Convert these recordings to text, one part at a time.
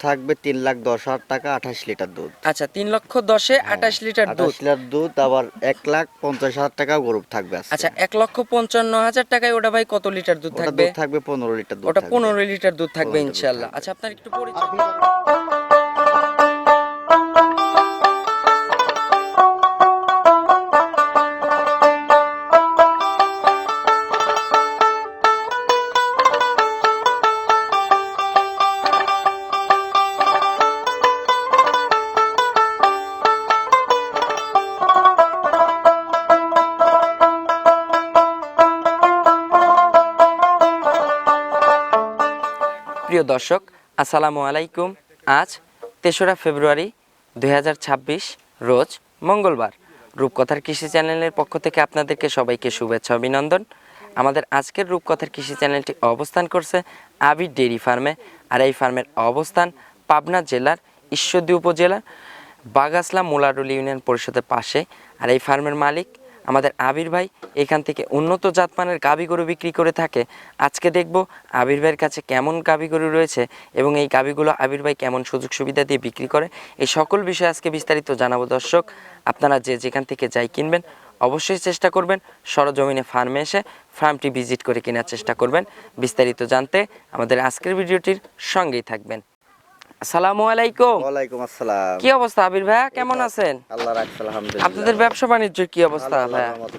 থাকবে তিন লাখ দশ হাজার টাকা আঠাশ লিটার দুধ। আচ্ছা তিন লক্ষ দশে আঠাশ লিটার দুধ। লিটার দুধ আবার এক লাখ পঞ্চাশ হাজার টাকা গরু থাকবে আচ্ছা এক লক্ষ পঞ্চান্ন হাজার টাকায় ওটা ভাই কত লিটার দুধ থাকবে? থাকবে পনেরো লিটার দুধ ওটা পনেরো লিটার দুধ থাকবে 15 ইনশাল্লাহ আচ্ছা আপনার একটু পরিচয়। প্রিয় দর্শক, আসসালামু আলাইকুম। আজ তেসরা ফেব্রুয়ারি দু হাজার ছাব্বিশ, রোজ মঙ্গলবার। রূপকথার কৃষি চ্যানেলের পক্ষ থেকে আপনাদেরকে সবাইকে শুভেচ্ছা, অভিনন্দন। আমাদের আজকের রূপকথার কৃষি চ্যানেলটি অবস্থান করছে আবির ডেইরি ফার্মে। আর এই ফার্মের অবস্থান পাবনা জেলার ঈশ্বরদী উপজেলার বাগাসলা মোলারুল ইউনিয়ন পরিষদের পাশে। আর এই ফার্মের মালিক আমাদের আবির ভাই এখান থেকে উন্নত জাতমানের গাভী গরু বিক্রি করে থাকে। আজকে দেখব আবির ভাইয়ের কাছে কেমন গাভী গরু রয়েছে এবং এই গাভীগুলো আবির ভাই কেমন সুযোগ সুবিধা দিয়ে বিক্রি করে। এই সকল বিষয়ে আজকে বিস্তারিত জানাব দর্শক। আপনারা যে যেখান থেকে যাই কিনবেন, অবশ্যই চেষ্টা করবেন সরজমিনে ফার্মে এসে ফার্মটি ভিজিট করে কেনার চেষ্টা করবেন। বিস্তারিত জানতে আমাদের আজকের ভিডিওটির সঙ্গেই থাকবেন। আসসালামু আলাইকুম। ওয়ালাইকুম আসসালাম। কি অবস্থা আবির ভাইয়া? কেমন আছেন? আল্লাহ রাখছে আলহামদুলিল্লাহ। আপনাদের ব্যবসা বাণিজ্যের কি অবস্থা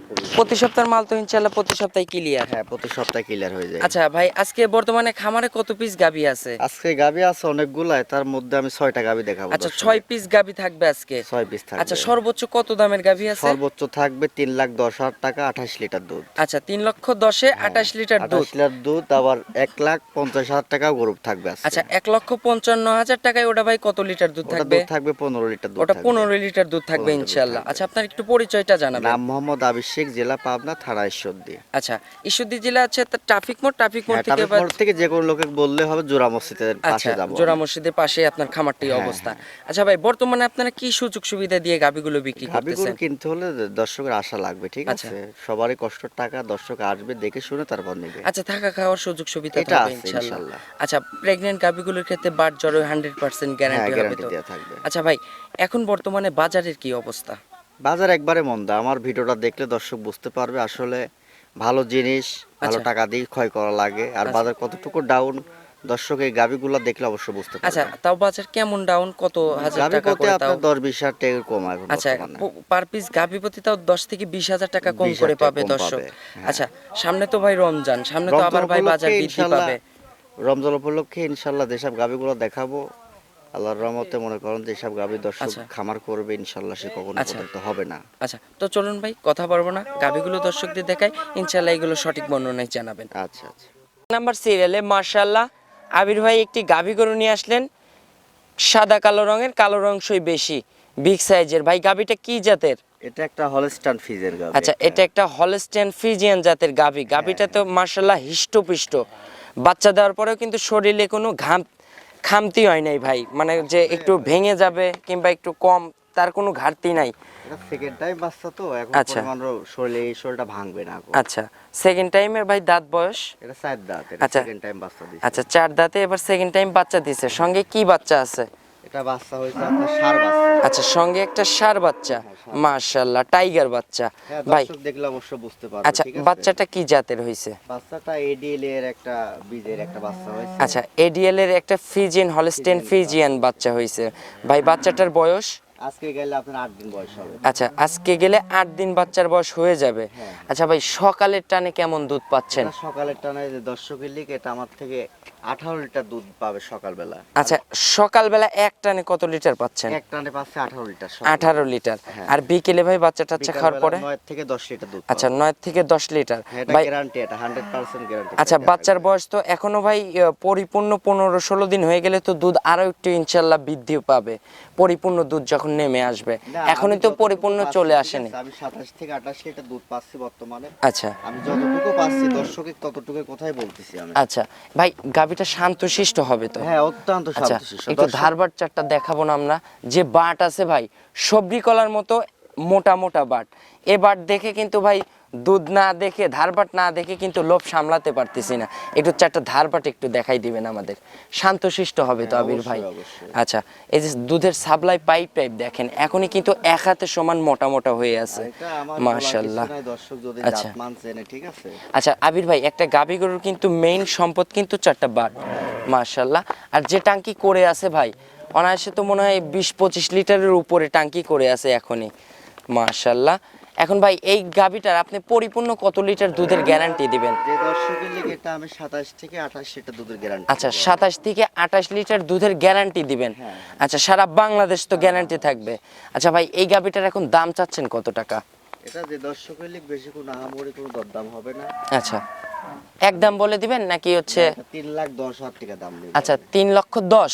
খুবই। প্রতি সপ্তাহের মাল তো ইনশাল্লাহ প্রতি সপ্তাহে ক্লিয়ার হ্যাঁ প্রতি সপ্তাহে ক্লিয়ার হয়ে যায়। আচ্ছা ভাই আজকে বর্তমানে খামারে কত পিস গাবি আছে? আজকে গাবি আছে অনেকগুলাই তার মধ্যে আমি ছয়টা গাবি দেখাবো আচ্ছা দর্শকদের। ছয় পিস গাবি থাকবে আজকে? ছয় পিস থাকবে। আচ্ছা সর্বোচ্চ কত দামের গাবি আছে? সর্বোচ্চ থাকবে তিন লাখ দশ হাজার টাকা আঠাশ লিটার দুধ। আচ্ছা তিন লক্ষ দশে আঠাশ লিটার দুধ। আঠাশ লিটার দুধ আবার এক লাখ পঞ্চাশ হাজার টাকা গরু থাকবে আচ্ছা এক লক্ষ পঞ্চান্ন হাজার টাকায় ওটা ভাই কত লিটার দুধ থাকবে? থাকবে পনেরো লিটার দুধ ওটা পনেরো লিটার দুধ থাকবে 15 লিটার দুধ ইনশাল্লাহ আচ্ছা আপনার একটু পরিচয়টা জানাবেন। নাম মোহাম্মদ আবির শেখ জেলা পাবনা থানা ঈশ্বরদী। আচ্ছা ঈশ্বরদী জেলা আছে ট্রাফিক মোড়? ট্রাফিক মোড় হ্যাঁ, থেকে ট্রাফিক মোড় থেকে যে কোনো লোকে বললে হবে জোড়া মসজিদের আচ্ছা পাশে যাব জোড়া মসজিদের পাশে আপনার খামারটি হ্যাঁ, অবস্থা। আচ্ছা ভাই বর্তমানে আপনারা কি সুযোগ সুবিধা দিয়ে গাবিগুলো বিক্রি করতেছেন? কিনতে হলে দর্শকের আশা লাগবে ঠিক আচ্ছা। আছে? সবারই কষ্ট টাকা দর্শক আসবে দেখে শুনে তারপর নেবে। আচ্ছা থাকা খাওয়ার সুযোগ সুবিধা থাকবে ইনশাআল্লাহ। আচ্ছা প্রেগন্যান্ট গাবিগুলোর ক্ষেত্রে বাট জ্বরে হান্ড্রেড পার্সেন্ট গ্যারান্টি হবে তো? থাকবে। আচ্ছা ভাই এখন বর্তমানে বাজারের কি অবস্থা? বাজার একবারে মন্দা। আমার ভিডিওটা দেখলে দর্শক বুঝতে পারবে আসলে ভালো জিনিস ভালো আচ্ছা। টাকা দিয়ে ক্ষয় করা লাগে। আর আচ্ছা। বাজার কতটুকু ডাউন দর্শক এই গাবিগুলো দেখলে অবশ্যই বুঝতে আচ্ছা তাও বাজার কেমন ডাউন কত হাজার টাকা করে তাও? আপনার দশ বিশ হাজার টাকা কম এখন আচ্ছা পার পিস গাবি প্রতি তাও দশ থেকে বিশ হাজার টাকা কম করে পাবে দর্শক। হ্যাঁ। আচ্ছা সামনে তো ভাই রমজান সামনে তো আবার ভাই বাজার বৃদ্ধি পাবে। রমজান উপলক্ষে ইনশাল্লাহ যেসব গাবিগুলো দেখাবো আল্লাহর রহমতে মনে করেন যে সব গাবি দর্শক আচ্ছা। খামার করবে ইনশাল্লাহ সে কখনো আচ্ছা। প্রতারিত হবে না। আচ্ছা তো চলুন ভাই কথা পারব না। গাবিগুলো দর্শকদের দেখাই ইনশাল্লাহ এগুলো সঠিক বর্ণনায় জানাবেন। আচ্ছা আচ্ছা। নাম্বার সিরিয়ালে মার্শাল্লাহ আবির ভাই একটি গাভী গরু নিয়ে আসলেন। সাদা কালো রঙের কালো অংশই বেশি বিগ সাইজের। ভাই গাভীটা কি জাতের? এটা একটা হলস্টান ফিজের গাবি আচ্ছা এটা একটা হলস্টেন ফ্রিজিয়ান জাতের গাভী। গাভীটা তো মার্শাল্লাহ হিষ্টপুষ্ট। বাচ্চা দেওয়ার পরেও কিন্তু শরীরে কোনো ঘাম খামতি হয় নাই ভাই। মানে যে একটু ভেঙে যাবে কিংবা একটু কম তার কোনো ঘাটতি নাই। সেকেন্ড টাইম বাচ্চা তো এখন আচ্ছা। শরীরে এই শরীরটা ভাঙবে না আচ্ছা সেকেন্ড টাইমের ভাই দাঁত বয়স? এটা চার দাঁত আচ্ছা। সেকেন্ড টাইম বাচ্চা দিছে। আচ্ছা চার দাঁতে এবার সেকেন্ড টাইম বাচ্চা দিছে। সঙ্গে কি বাচ্চা আছে? এটা বাচ্চা হয়েছে আপনার সার বাচ্চা। আচ্ছা সঙ্গে একটা সার বাচ্চা। মাশাল্লাহ টাইগার বাচ্চা। হ্যাঁ ভাই। দেখলে অবশ্য বুঝতে পারবে আচ্ছা বাচ্চাটা কি জাতের হয়েছে বাচ্চাটা এডিএল এর একটা বীজের একটা বাচ্চা হয়েছে। আচ্ছা এডিএল এর একটা ফিজিয়ান ফিজিয়ান বাচ্চা। হয়েছে ভাই বাচ্চাটার বয়স? আজকে গেলে আপনার আট দিন বয়স হবে। আচ্ছা আজকে গেলে আট দিন বাচ্চার বয়স হয়ে যাবে। হ্যাঁ। আচ্ছা ভাই সকালের টানে কেমন দুধ পাচ্ছেন? সকালের টানে যে দর্শকের লিগ এটা আমার থেকে আঠারো লিটার দুধ পাবে সকালবেলা। আচ্ছা সকালবেলা এক টানে কত লিটার পাচ্ছেন? এক টানে পাচ্ছে আঠারো লিটার আঠারো লিটার। হ্যাঁ। আর বিকেলে ভাই বাচ্চা টাচ্চা খাওয়ার পরে? থেকে দশ লিটার দুধ আচ্ছা থেকে দশ লিটার। পাবে। হ্যাঁ, ভাই গ্যারান্টি এটা হান্ড্রেড পার্সেন্ট গ্যারান্টি আচ্ছা বাচ্চার বয়স তো এখনও ভাই পরিপূর্ণ পনেরো ষোলো দিন হয়ে গেলে তো দুধ আরও একটু ইনশাল্লাহ বৃদ্ধি পাবে। পরিপূর্ণ দুধ যখন নেমে আসবে। এখনই তো পরিপূর্ণ চলে আসেনি। আমি সাতাশ থেকে আঠাশ লিটার দুধ পাচ্ছি বর্তমানে। আচ্ছা। আমি যতটুকু পাচ্ছি দর্শকের ততটুকু কোথায় বলতেছি আমি। আচ্ছা ভাই গাভিটা শান্তশিষ্ট হবে তো। হ্যাঁ অত্যন্ত আচ্ছা শান্তশিষ্ট একটু ধারবার চারটা দেখাবো না আমরা। যে বাট আছে ভাই সবরি কলার মতো মোটা মোটা বাট। এ বাট দেখে কিন্তু ভাই দুধ না দেখে ধারবাট না দেখে কিন্তু লোভ সামলাতে পারতেছি না। একটু চারটা ধারবাট একটু দেখাই দিবেন আমাদের। শান্তশিষ্ট হবে তো হ্যাঁ, আবির ভাই। আচ্ছা এই যে দুধের সাপ্লাই পাইপ টাইপ দেখেন এখনই কিন্তু এক হাতে সমান মোটা মোটা হয়ে আছে। মাশাল্লাহ আচ্ছা। আচ্ছা আবির ভাই একটা গাভী গরুর কিন্তু মেইন সম্পদ কিন্তু চারটা বাট। মার্শাল্লাহ আর যে টাঙ্কি করে আছে ভাই অনায়াসে তো মনে হয় বিশ পঁচিশ লিটারের উপরে টাঙ্কি করে আছে এখনই। মার্শাল্লাহ এখন ভাই এই গাভীটার আপনি পরিপূর্ণ কত লিটার দুধের গ্যারান্টি দিবেন? যে দর্শকের লিগে এটা আমি সাতাশ থেকে আঠাশ লিটার দুধের গ্যারান্টি আচ্ছা সাতাশ থেকে আঠাশ লিটার দুধের গ্যারান্টি দিবেন? হ্যাঁ। আচ্ছা সারা বাংলাদেশ তো গ্যারান্টি থাকবে। আচ্ছা ভাই এই গাভীটার এখন দাম চাচ্ছেন কত টাকা? এটা যে বেশি কোনো আহামরি কোনো দরদাম হবে না। আচ্ছা। একদম বলে দিবেন নাকি হচ্ছে তিন লাখ দশ হাজার টাকা দাম আচ্ছা তিন লক্ষ দশ?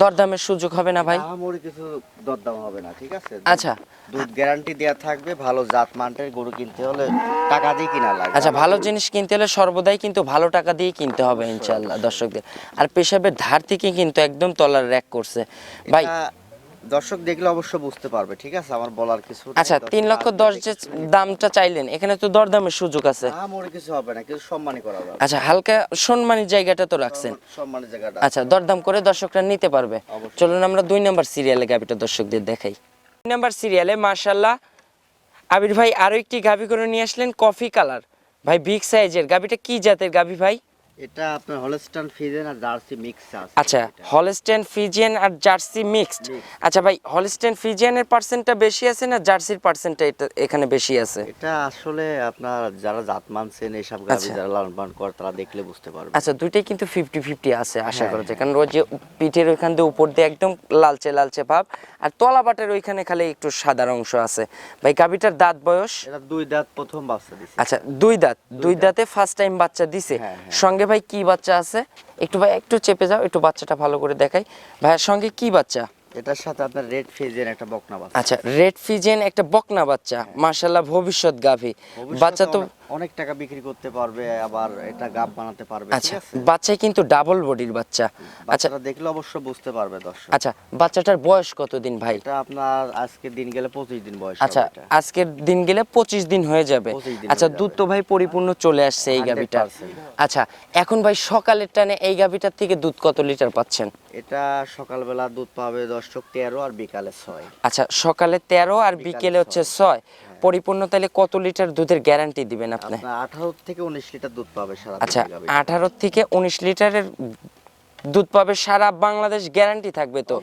দরদামের সুযোগ হবে না ভাই? আহামরি কিছু দরদাম হবে না ঠিক আছে? আচ্ছা। দুধ গ্যারান্টি দেওয়া থাকবে ভালো জাত মানটের গরু কিনতে হলে টাকা দিয়ে কিনা লাগবে আচ্ছা ভালো জিনিস কিনতে হলে সর্বদাই কিন্তু ভালো টাকা দিয়ে কিনতে হবে ইনশাল্লাহ দর্শকদের। আর পেশাবের ধার থেকে কিন্তু একদম তলার র্যাক করছে। ভাই দর্শক দেখলে অবশ্য বুঝতে পারবে ঠিক আছে? আমার বলার কিছু আচ্ছা তিন লক্ষ দশ যে দামটা চাইলেন এখানে তো দরদামের সুযোগ আছে। আহামরি কিছু হবে না কিছু সম্মানই করা যাবে আচ্ছা হালকা সম্মানী জায়গাটা তো রাখছেন। সম্মানের জায়গাটা আচ্ছা দরদাম করে দর্শকরা নিতে পারবে। চলুন আমরা দুই নাম্বার সিরিয়ালে গাভিটা দর্শকদের দেখাই। দুই নাম্বার সিরিয়ালে মার্শাল্লাহ আবির ভাই আরও একটি গাভি করে নিয়ে আসলেন কফি কালার। ভাই বিগ সাইজের। গাভিটা কি জাতের গাভি ভাই? এটা আপনার আর জার্সি মিক্স আছে। আচ্ছা আর জার্সি মিক্সড আচ্ছা ভাই পার্সেন্টটা বেশি আছে না জার্সির পার্সেন্টটা এটা এখানে বেশি আছে? এটা আসলে আপনার যারা জাত মানছেন এইসব গাভি আচ্ছা। যারা লালন পালন করে তারা দেখলে বুঝতে পারবে। আচ্ছা দুইটাই কিন্তু ফিফটি ফিফটি আছে আশা হ্যাঁ, করা যায়। কারণ ওই পিঠের ওইখান দিয়ে উপর দিয়ে একদম লালচে লালচে ভাব। আর তলা বাটের ওইখানে খালি একটু সাদা অংশ আছে। ভাই গাভিটার দাঁত বয়স? এটা দুই দাঁত প্রথম বাচ্চা দিছে। আচ্ছা দুই দাঁত। দুই দাঁতে। ফার্স্ট টাইম বাচ্চা দিছে। হ্যাঁ, হ্যাঁ। সঙ্গে ভাই কি বাচ্চা আছে? একটু ভাই একটু চেপে যাও একটু বাচ্চাটা ভালো করে দেখাই। ভাইয়ের সঙ্গে কি বাচ্চা? এটার সাথে আপনার রেড ফিজেন একটা বকনা বাচ্চা। আচ্ছা রেড ফিজেন একটা বকনা বাচ্চা। মার্শাল্লাহ ভবিষ্যৎ গাভী বাচ্চা তো অনেক- টাকা বিক্রি করতে পারবে আবার এটা গাব বানাতে পারবে আচ্ছা কিন্তু ডাবল বডির বাচ্চা। আচ্ছা। দেখলে অবশ্য বুঝতে পারবে দর্শক। আচ্ছা বাচ্চাটার বয়স কতদিন ভাই? এটা আপনার আজকে দিন গেলে পঁচিশ দিন বয়স আচ্ছা আজকের দিন গেলে পঁচিশ দিন হয়ে যাবে। আচ্ছা দুধ তো ভাই পরিপূর্ণ চলে আসছে এই 100% আচ্ছা এখন ভাই সকালের টানে এই গাভিটার থেকে দুধ কত লিটার পাচ্ছেন? এটা সকালবেলা দুধ পাবে দর্শক তেরো আর বিকালে ছয়। আচ্ছা সকালে তেরো আর বিকেলে হচ্ছে ছয়। পরিপূর্ণ তাহলে কত লিটার দুধের গ্যারান্টি দিবেন আপনি আঠারো থেকে উনিশ লিটার দুধ পাবে সারা আচ্ছা। আঠারো থেকে উনিশ লিটারের দুধ পাবে সারা বাংলাদেশ গ্যারান্টি থাকবে তো।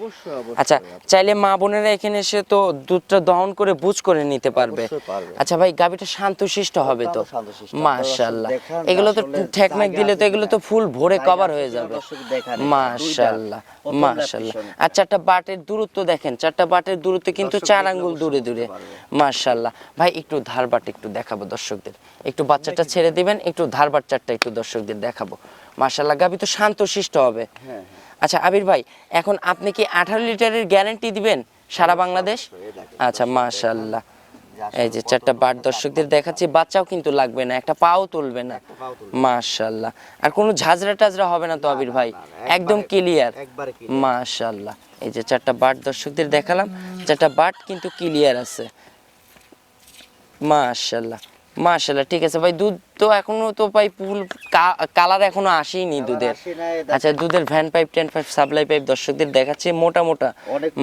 আচ্ছা চাইলে মা বোনেরা এখানে এসে তো দুধটা দহন করে বুঝ করে নিতে পারবে। আচ্ছা ভাই গাবিটা শান্তশিষ্ট হবে তো? মাশাআল্লাহ এগুলো তো ঠেকমেক দিলে তো এগুলো তো ফুল ভরে কভার হয়ে যাবে। মাশাআল্লাহ মাশাআল্লাহ। আর চারটা বাটের দূরত্ব দেখেন চারটা বাটের দূরত্ব কিন্তু চার আঙ্গুল দূরে দূরে। মাশাআল্লাহ ভাই একটু ধার বাট একটু দেখাবো দর্শকদের। একটু বাচ্চাটা ছেড়ে দিবেন একটু ধার বাট চারটা একটু দর্শকদের দেখাবো। মাশাআল্লাহ গাবি তো শান্তশিষ্ট হবে। হ্যাঁ আচ্ছা আবির ভাই এখন আপনি কি আঠারো লিটারের গ্যারান্টি দিবেন সারা বাংলাদেশ? আচ্ছা মাশাআল্লাহ। এই যে চারটা বার দর্শকদের দেখাচ্ছি বাচ্চাও কিন্তু লাগবে না একটা পাও তুলবে না। তুলবে আর কোনো ঝাঁঝরা টাজরা হবে না তো আবির ভাই? একদম ক্লিয়ার কি এই যে চারটা বাট দর্শকদের দেখালাম চারটা বাট কিন্তু ক্লিয়ার আছে। মাশাআল্লাহ। মাশাআল্লাহ ঠিক আছে। ভাই দুধ তো এখনও তো ভাই ফুল কালার এখনও আসেনি দুধের। আচ্ছা দুধের van pipe ten pipe supply pipe দর্শকদের দেখাচ্ছে মোটা মোটা।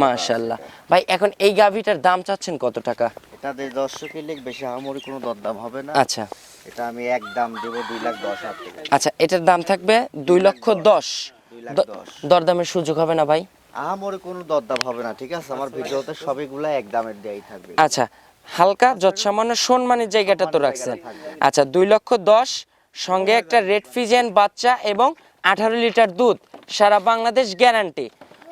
মাশাআল্লাহ। ভাই এখন এই গাভিটার দাম চাচ্ছেন কত টাকা? এটাতে দর্শকের লিগ বেশি আহামরি কোনো দরদাম হবে না। আচ্ছা। এটা আমি এক দাম দেবো দুই লাখ দশ হাজার টাকা। আচ্ছা এটার দাম থাকবে দুই লক্ষ দশ। দুই লাখ দশ। দরদামের সুযোগ হবে না ভাই? আহামরি কোনো দরদাম হবে না ঠিক আছে? আমার ভিডিওতে সবইগুলা এক দামের দেয়াই থাকবে। আচ্ছা হালকা যৎসামান্য সম্মানের জায়গাটা তো রাখছেন। আচ্ছা দুই লক্ষ দশ সঙ্গে একটা রেড ফিজেন বাচ্চা এবং আঠারো লিটার দুধ সারা বাংলাদেশ গ্যারান্টি।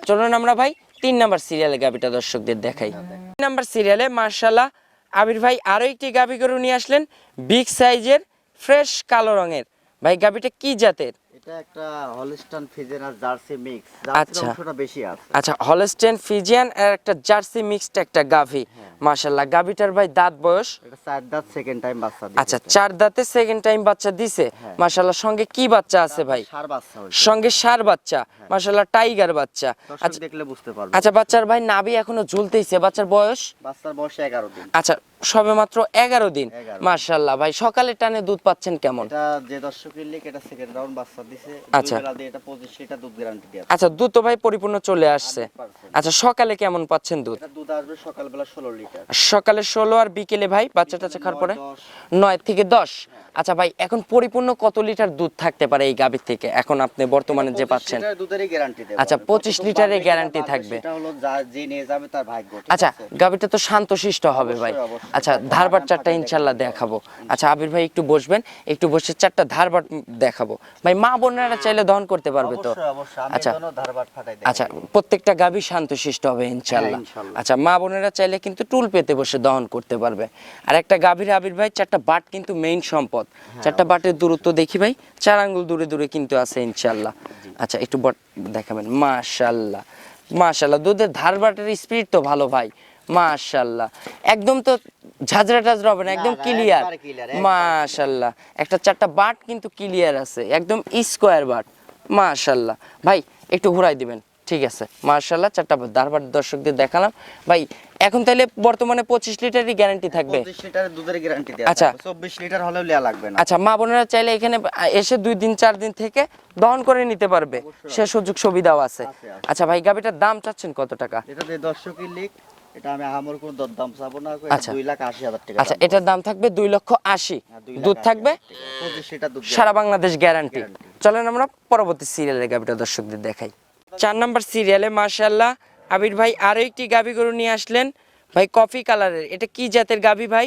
চলুন আমরা ভাই তিন নাম্বার সিরিয়ালে গাবিটা দর্শকদের দেখাই। তিন নাম্বার সিরিয়ালে মার্শাল্লাহ আবির ভাই আরও একটি গাবি গরু নিয়ে আসলেন বিগ সাইজের ফ্রেশ কালো রঙের। ভাই গাবিটা কি জাতের? এটা একটা হলিস্টান ফিজেন আর জার্সি মিক্স আচ্ছা। অংশটা বেশি আছে। আচ্ছা হলস্টেন ফিজিয়ান আর একটা জার্সি মিক্সড একটা গাভি। মার্শাল্লাহ গাবিটার ভাই দাঁত বয়স? এটা চার দাঁত সেকেন্ড টাইম বাচ্চা আচ্ছা চার দাঁতে সেকেন্ড টাইম বাচ্চা দিছে। হ্যাঁ। সঙ্গে কি বাচ্চা আছে ভাই? সার বাচ্চা সঙ্গে সার বাচ্চা। মাশাল্লাহ টাইগার বাচ্চা। আচ্ছা দেখলে বুঝতে পারবে। আচ্ছা বাচ্চার ভাই নাভি এখনও ঝুলতেইছে বাচ্চার বয়স? বাচ্চার বয়স এগারো দিন। আচ্ছা সবে মাত্র এগারো দিন। 11 মার্শাল্লাহ ভাই সকালে টানে দুধ পাচ্ছেন কেমন? যে দর্শক এটা সেকেন্ড রাউন্ড বাচ্চা দিছে। আচ্ছা। এটা পঁচিশ দুধ গ্যারান্টি আচ্ছা দুধ তো ভাই পরিপূর্ণ চলে আসছে। আচ্ছা সকালে কেমন পাচ্ছেন দুধ? দুধ আসবে সকালবেলা ষোলো লিটার। সকালে ষোলো আর বিকেলে ভাই বাচ্চা টাচ্চা খাওয়ার পরে? নয়, থেকে দশ। আচ্ছা ভাই এখন পরিপূর্ণ কত লিটার দুধ থাকতে পারে এই গাভীর থেকে? এখন আপনি বর্তমানে যে পাচ্ছেন। আচ্ছা, 25 লিটারের গ্যারান্টি থাকবে। আচ্ছা? গাভীটা তো শান্তশিষ্ট হবে ভাই। আচ্ছা ধারবার চারটা ইনশাল্লাহ দেখাবো। আচ্ছা আবির ভাই একটু বসবেন একটু বসে চারটা ধারবার দেখাবো। ভাই মা বোনেরা চাইলে দহন করতে পারবে তো? আচ্ছা। আচ্ছা প্রত্যেকটা গাভী শান্তশিষ্ট হবে ইনশাল্লাহ হ্যাঁ, আচ্ছা মা বোনেরা চাইলে কিন্তু টুল পেতে বসে দহন করতে পারবে। আর একটা গাভীর আবির ভাই চারটা বাট কিন্তু মেইন সম্পদ। হ্যাঁ, চারটা বাটের দূরত্ব দেখি ভাই চার আঙ্গুল দূরে দূরে কিন্তু আছে ইনশাল্লাহ আচ্ছা একটু বট দেখাবেন। মাশাল্লাহ মাশাল্লাহ দুধের ধার বাটের স্পিড তো ভালো ভাই। মাশাল্লাহ। একদম তো ঝাঁঝরা টাজরা হবে না একদম ক্লিয়ার মাশাল্লাহ। একটা চারটা বাট কিন্তু ক্লিয়ার আছে একদম স্কোয়ার বাট। মাশাল্লাহ। ভাই একটু ঘুরাই দিবেন ঠিক আছে? মাশাল্লাহ চারটা দারবার দর্শকদের দেখালাম। ভাই এখন তাহলে বর্তমানে পঁচিশ লিটারই গ্যারান্টি থাকবে? পঁচিশ দুধের গ্যারান্টি আচ্ছা। চব্বিশ লিটার হলেও লেয়া লাগবে না। আচ্ছা মা বোনেরা চাইলে এখানে এসে দুই দিন চার দিন থেকে দহন করে নিতে পারবে। সে সুযোগ সুবিধাও আছে। আচ্ছা ভাই গাবিটার দাম চাচ্ছেন কত টাকা? এটা দর্শকের লিখ। এটা আমি আমার কোনো দরদাম চাবো না আচ্ছা। দুই লাখ আশি হাজার টাকা আচ্ছা এটার দাম থাকবে দুই লক্ষ আশি। হ্যাঁ, দুধ থাকবে? সারা বাংলাদেশ গ্যারান্টি। চলেন আমরা পরবর্তী সিরিয়ালের গাবিটা দর্শকদের দেখাই। চার নম্বর সিরিয়ালে মার্শাল্লাহ আবির ভাই আরও একটি গাবি গরু নিয়ে আসলেন। ভাই কফি কালারের। এটা কি জাতের গাবি ভাই?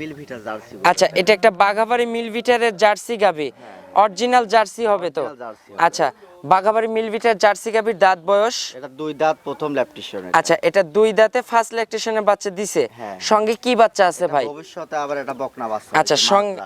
মিল আচ্ছা এটা একটা বাঘাবাড়ি মিলভিটারের জার্সি গাবি। অরিজিনাল জার্সি হবে তো। আচ্ছা বাঘাবাড়ি মিলভিটার জার্সি গাবির দাঁত বয়স? এটা দুই দাঁত প্রথম ল্যাপটিশন আচ্ছা এটা দুই দাঁতে ফার্স্ট ল্যাকটেশনের বাচ্চা দিছে। হ্যাঁ। সঙ্গে কি বাচ্চা আছে ভাই? ভবিষ্যতে আবার এটা বকনা বাচ্চা আচ্ছা সঙ্গে।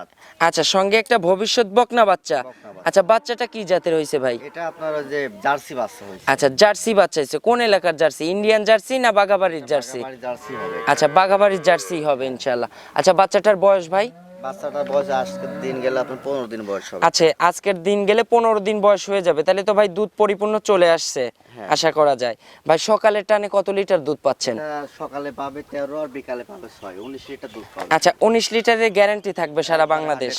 আচ্ছা সঙ্গে একটা ভবিষ্যৎ বকনা বাচ্চা। বকনা বাচ্চা। আচ্ছা বাচ্চাটা কি জাতের হয়েছে ভাই? এটা আপনার ওই যে জার্সি বাচ্চা হয়েছে আচ্ছা জার্সি বাচ্চা হয়েছে কোন এলাকার জার্সি? ইন্ডিয়ান জার্সি না বাঘাবাড়ির জার্সি? জার্সি হবে। আচ্ছা বাঘাবাড়ির জার্সি হবে ইনশাল্লাহ আচ্ছা বাচ্চাটার বয়স ভাই? বাচ্চাটার বয়স আজকের দিন গেলে আপনার পনেরো দিন বয়স হবে আচ্ছা আজকের দিন গেলে পনেরো দিন বয়স হয়ে যাবে তাহলে তো ভাই দুধ পরিপূর্ণ চলে আসছে। আশা করা যায়। ভাই সকালের টানে কত লিটার দুধ পাচ্ছেন? সকালে পাবে তেরো আর বিকালে পাবে ছয়। উনিশ লিটার দুধ পাবে। আচ্ছা উনিশ লিটারের গ্যারান্টি থাকবে সারা বাংলাদেশ।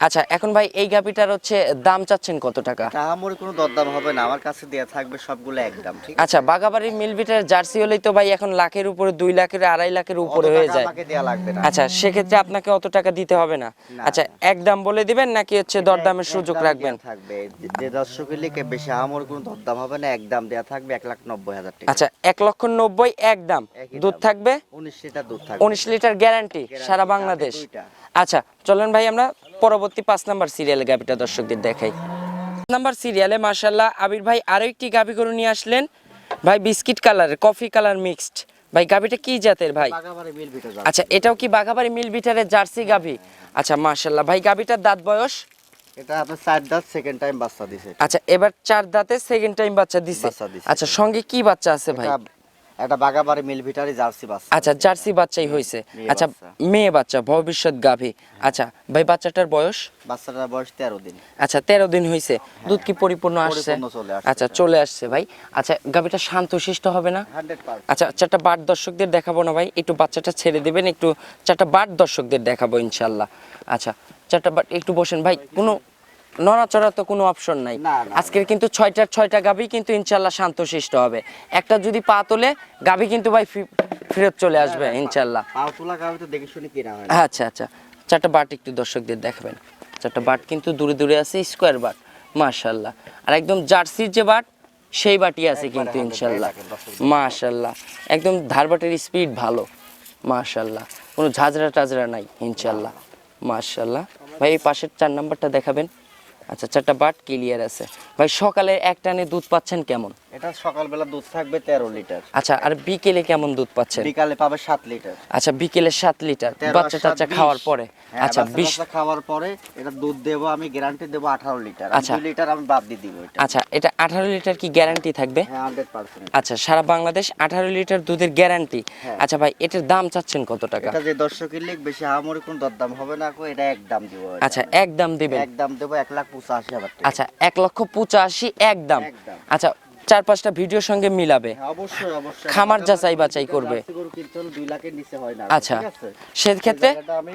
আচ্ছা এখন ভাই এই গাপিটার হচ্ছে দাম চাচ্ছেন কত টাকা? তাহামরি কোনো দরদাম হবে না। আমার কাছে দেয়া থাকবে সবগুলো একদম ঠিক আচ্ছা বাগাবাড়ির মিলবিটার জার্সি হলেই তো ভাই এখন লাখের উপরে দুই লাখের আড়াই লাখের উপরে হয়ে যায়। আমাকে দেয়া লাগবে না। আচ্ছা সেক্ষেত্রে আপনাকে অত টাকা দিতে হবে না। আচ্ছা একদম বলে দিবেন নাকি হচ্ছে দরদামের সুযোগ রাখবেন? থাকবে। যে- যে দর্শকের লিখে বেশি আমার কোনো দরদাম হবে না একদম দেয়া থাকবে এক লাখ নব্বই হাজার টাকা। আচ্ছা এক লক্ষ নব্বই একদম একই দুধ থাকবে? উনিশ লিটার দুধ থাকবে। উনিশ লিটার গ্যারান্টি সারা বাংলাদেশ। আচ্ছা চলেন ভাই আমরা পরবর্তী পাঁচ নাম্বার সিরিয়ালে গাভিটা দর্শকদের দেখাই। নাম্বার সিরিয়ালে আবির ভাই আরও একটি গাভি গরু নিয়ে আসলেন। ভাই বিস্কিট কালারের কফি কালার মিক্সড। ভাই গাভিটা কি জাতের ভাই? আচ্ছা এটাও কি বাঘাবাড়ি মিল বিটারের জার্সি গাভি আচ্ছা মার্শাল্লাহ ভাই গাভিটার দাঁত বয়স? এটা আপনার চার দাঁত সেকেন্ড টাইম বাচ্চা দিছে। আচ্ছা এবার চার দাঁতে সেকেন্ড টাইম বাচ্চা দিছে। বাচ্চা দিছে। আচ্ছা সঙ্গে কি বাচ্চা আছে ভাই? এটা বাগাবাড়ি মিল ভিটারই জার্সি বাচ্চা। আচ্ছা জার্সি বাচ্চাই আচ্ছা মেয়ে বাচ্চা ভবিষ্যৎ গাভী আচ্ছা ভাই বাচ্চাটার বয়স? বাচ্চাটার বয়স তেরো দিন। আচ্ছা তেরো দিন হয়েছে দুধ কি পরিপূর্ণ আসছে? হ্যাঁ। চলে আসছে। আচ্ছা চলে আসছে ভাই। আচ্ছা গাভীটা শান্ত শিষ্ট হবে না? আচ্ছা চারটা বাট দর্শকদের দেখাবো না ভাই। একটু বাচ্চাটা ছেড়ে দেবেন একটু চারটা বাট দর্শকদের দেখাবো ইনশাল্লাহ। আচ্ছা চারটা বাট একটু বসেন ভাই। কোনো নড়াচড়া তো কোনো অপশন নাই। আজকের কিন্তু ছয়টার ছয়টা গাভী কিন্তু ইনশাল্লাহ শান্তশিষ্ট হবে। একটা যদি পা তোলে গাভী কিন্তু ভাই ফেরত চলে আসবে ইনশাল্লাহ। পাও তোলা তো দেখে শুনে কিনা হয়? আচ্ছা আচ্ছা। চারটা বাট একটু দর্শকদের দেখাবেন। চারটা বাট কিন্তু দূরে দূরে আছে স্কোয়ার বাট। মাশাল্লাহ। আর একদম জার্সির যে বাট সেই বাটি আছে কিন্তু ইনশাল্লাহ। মাশাল্লাহ। একদম ধারবাটের স্পিড ভালো। মাশাল্লাহ। কোনো ঝাঁঝরা টাজরা নাই ইনশাল্লাহ। মাশাল্লাহ। ভাই এই পাশের চার নাম্বারটা দেখাবেন। আচ্ছা চারটা বাট ক্লিয়ার আছে। ভাই সকালে এক টানে দুধ পাচ্ছেন কেমন? এটা সকালবেলা দুধ থাকবে তেরো লিটার। আচ্ছা আর বিকেলে কেমন দুধ পাচ্ছেন? বিকালে পাবে সাত লিটার। আচ্ছা বিকেলে সাত লিটার। বাচ্চা টাচ্চা খাওয়ার পরে? হ্যাঁ, আচ্ছা বাচ্চা বিশ। টাচ্চা খাওয়ার পরে এটা দুধ দেবো আমি গ্যারান্টি দেবো আঠারো লিটার। আচ্ছা। লিটার আমি বাদ দিয়ে দিব এটা। আচ্ছা এটা আঠারো লিটার কি গ্যারান্টি থাকবে? হ্যাঁ আচ্ছা সারা বাংলাদেশ আঠারো লিটার দুধের গ্যারান্টি। আচ্ছা ভাই এটার দাম চাচ্ছেন কত টাকা? এটা যে দর্শকের লিখ বেশি আমার কোন দরদাম হবে না কো এটা একদম দিব এটা। আচ্ছা একদম দিবেন? একদম দেবো এক লাখ পঁচাশি হাজার আচ্ছা এক লক্ষ পঁচাশি একদম একদম। আচ্ছা চার পাঁচটা ভিডিওর সঙ্গে মিলাবে। হ্যাঁ, অবশ্যই অবশ্যই। খামার যাচাই বাছাই করবে। হয় আচ্ছা। সেক্ষেত্রে আমি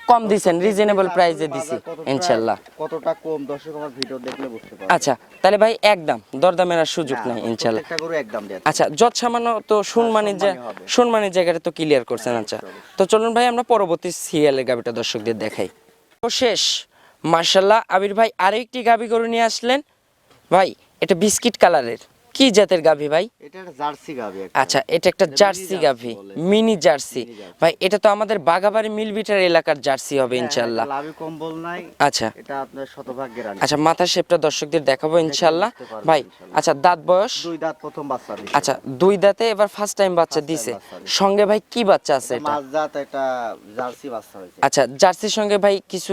কম দিছেন রিজনেবল প্রাইসে দিছি ইনশাল্লাহ কতটা কম দর্শক আমার ভিডিও দেখলে বুঝতে পারবে আচ্ছা তাহলে ভাই একদম দরদামের আর সুযোগ নেই ইনশাল্লাহ প্রত্যেকটা গরু একদম দেয়া আচ্ছা যত সামান্য তো সম্মানের যে সম্মানের জায়গাটা তো ক্লিয়ার করছেন আচ্ছা। তো চলুন ভাই আমরা পরবর্তী সিরিয়ালের গাবিটা দর্শকদের দেখাই। তো শেষ মার্শাল্লাহ আবির ভাই আরেকটি গাবি গরু নিয়ে আসলেন। ভাই এটা বিস্কিট কালারের। কি জাতের গাভি ভাই? এটা একটা জার্সি আচ্ছা এটা একটা জার্সি গাভি মিনি জার্সি। ভাই এটা তো আমাদের বাগাবাড়ি মিলবিটার এলাকার জার্সি হবে হ্যাঁ, ইনশাল্লাহ। এটা কম্বল নাই। আচ্ছা। এটা আপনার শতভাগ্যের আনি আচ্ছা মাথা শেপটা দর্শকদের দেখাবো ইনশাল্লাহ। ভাই আচ্ছা দাঁত বয়স? দুই দাঁত প্রথম বাচ্চা দিছে। আচ্ছা দুই দাঁতে এবার ফার্স্ট টাইম বাচ্চা দিছে। সঙ্গে ভাই কি বাচ্চা আছে এটা এটা? মাছ জাত একটা জার্সি বাচ্চা হয়েছে। আচ্ছা জার্সির সঙ্গে ভাই কিছু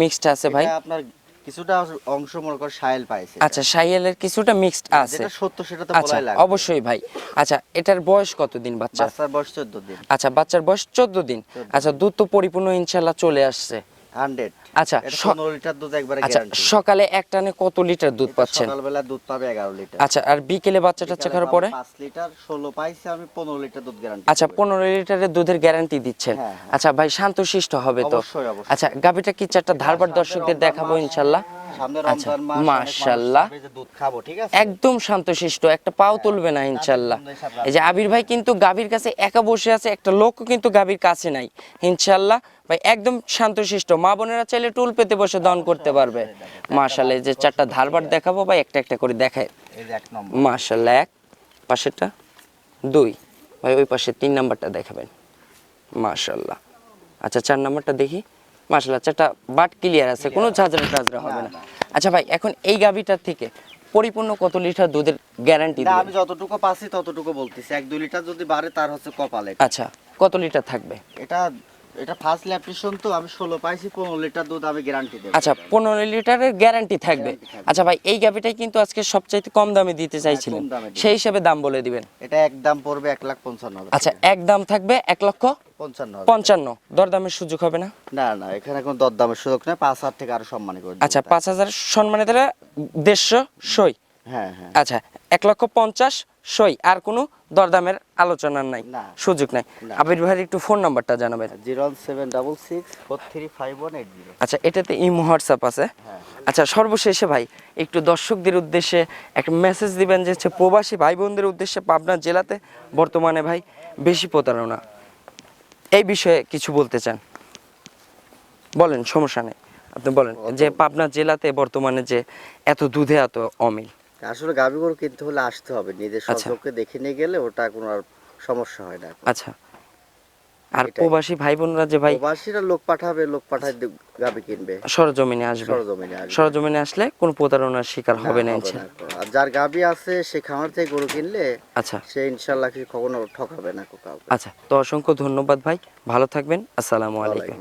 মিক্সড আছে ভাই? এটা আপনার কিছুটা অংশ মনে কর সায়েল পাইছে। আচ্ছা সায়েলের কিছুটা মিক্সড আছে। যেটা সত্য সেটা তো আচ্ছা বলাই লাগে অবশ্যই ভাই। আচ্ছা এটার বয়স কতদিন বাচ্চা? বাচ্চার বয়স চোদ্দ দিন। আচ্ছা বাচ্চার বয়স চোদ্দ দিন। আচ্ছা দুধ তো পরিপূর্ণ ইনশাল্লাহ চলে আসছে। আচ্ছা লিটার দুধ একবারে আচ্ছা সকালে এক টানে কত লিটার দুধ পাচ্ছেন? সকালবেলা দুধ পাবে এগারো লিটার। আচ্ছা আর বিকেলে বাচ্চা টাচ্চা খাওয়ার পরে? পাঁচ লিটার ষোলো পাইছে আমি পনেরো লিটার দুধ গ্যারান্টি আচ্ছা পনেরো লিটারের দুধের গ্যারান্টি দিচ্ছেন। হ্যাঁ, হ্যাঁ। আচ্ছা ভাই শান্তশিষ্ট হবে তো? অবশ্যই, অবশ্যই। আচ্ছা গাভিটা কি চারটা ধারবার দর্শকদের দেখাবো সামনে আচ্ছা, রমজান মাস মাশাআল্লাহ। দুধ খাব ঠিক আছে? একদম শান্তশিষ্ট একটা পাও তুলবে না ইনশাল্লাহ। এই যে আবির ভাই কিন্তু গাভীর কাছে একা বসে আছে একটা লোক কিন্তু গাভীর কাছে নাই। ইনশাল্লাহ ভাই একদম শান্তশিষ্ট। মা বোনেরা চাইলে টুল পেতে বসে দান করতে পারবে। মাশাল্লাহ যে চারটা ধারবার দেখাবো ভাই একটা একটা করে দেখায় এই যে এক নম্বর। মাশাল্লাহ এক পাশেরটা দুই। ভাই ওই পাশে তিন নাম্বারটা দেখাবেন। মাশাল্লাহ আচ্ছা চার নাম্বারটা দেখি। মাশাল্লাহ চারটা বাট ক্লিয়ার আছে কোনো ঝাঁঝরা টাজরা হবে না। আচ্ছা ভাই এখন এই গাভিটার থেকে পরিপূর্ণ কত লিটার দুধের গ্যারান্টি না আমি যতটুকু পাচ্ছি ততটুকু বলতেছি। এক দুই লিটার যদি বাড়ে তার হচ্ছে কপালে। আচ্ছা কত লিটার থাকবে? এটা এটা ফার্স্ট ল্যাপটেশন তো আমি ষোলো পাইছি পনেরো লিটার দুধ আমি গ্যারান্টি দেবো। আচ্ছা পনেরো লিটারের গ্যারান্টি থাকবে। আচ্ছা ভাই এই গাভিটাই কিন্তু আজকে সবচাইতে কম দামে দিতে চাইছিলেন। সেই হিসাবে দাম বলে দিবেন। এটা একদম পড়বে এক লাখ পঞ্চান্ন হাজার আচ্ছা এক দাম থাকবে এক লক্ষ পঞ্চান্ন হাজার পঞ্চান্ন। দরদামের সুযোগ হবে না? না না এখানে কোনো দরদামের সুযোগ নেই। পাঁচ হাজার থেকে আরও সম্মানী করে আচ্ছা তাই। পাঁচ হাজার সম্মানে তাহলে দেড়শো সই। হ্যাঁ হ্যাঁ। আচ্ছা এক লক্ষ পঞ্চাশ সই আর কোনো দরদামের আলোচনার নাই সুযোগ নাই। আবির ভাইয়ের একটু ফোন নাম্বারটা জানাবেন। Zero seven double six four three five one eight zero. আচ্ছা এটাতে ইমো হোয়াটসঅ্যাপ আছে। হ্যাঁ আচ্ছা সর্বশেষে ভাই একটু দর্শকদের উদ্দেশ্যে একটা মেসেজ দিবেন যে হচ্ছে প্রবাসী ভাই বোনদের উদ্দেশ্যে পাবনা জেলাতে বর্তমানে ভাই বেশি প্রতারণা। এই বিষয়ে কিছু বলতে চান। বলেন সমস্যা নেই। আপনি বলেন যে পাবনা জেলাতে বর্তমানে যে এত দুধে এত অমিল। আসলে গাভী গরু কিনতে হলে আসতে হবে। নিজের আচ্ছা। সচক্ষে দেখে নিয়ে গেলে ওটা কোনো আর সমস্যা হয় না আচ্ছা। আর। প্রবাসী ভাই বোনরা যে ভাই প্রবাসীরা লোক পাঠাবে লোক পাঠায় গাভী কিনবে। সরজমিনে আসবে। সরজমিনে আসবে। সরজমিনে আসলে কোনো প্রতারণার শিকার হবে না না। আর যার গাভী আছে সে খামার থেকে গরু কিনলে আচ্ছা। সে ইনশাল্লাহ কিছু কখনো ঠকাবে না কাউকে। আচ্ছা তো অসংখ্য ধন্যবাদ ভাই। ভালো থাকবেন। আসসালামু আলাইকুম।